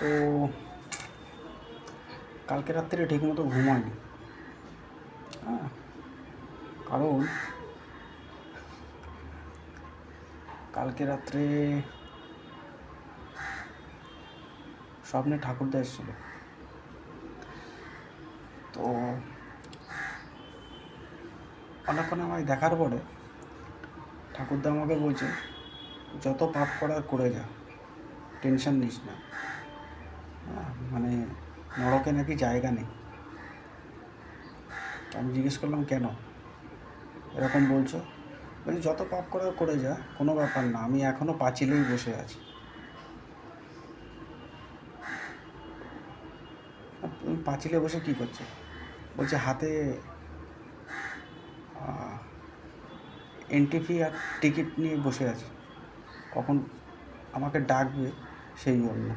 তো কালকে রাত্রে ঠিকমতো ঘুমায়নি। হ্যাঁ কারণ কালকে রাত্রে স্বপ্নে ঠাকুরদা এসেছিল। তো অনেকক্ষণ আমায় দেখার পরে ঠাকুরদা আমাকে বলছে, যত পাপ করার করে যা, টেনশন নিস না। নরকে নাকি জায়গা নেই। আমি জিজ্ঞেস করলাম, কেন? এরকম বলছো। বলছি, যত পাপ করার করে যা, কোনো ব্যাপার না, আমি এখনও পাঁচিলেই বসে আছি। তুমি পাঁচিলে বসে কী করছ? বলছে, হাতে এন্ট্রি ফি আর টিকিট নিয়ে বসে আছে। কখন আমাকে ডাকবে, সেই জন্য।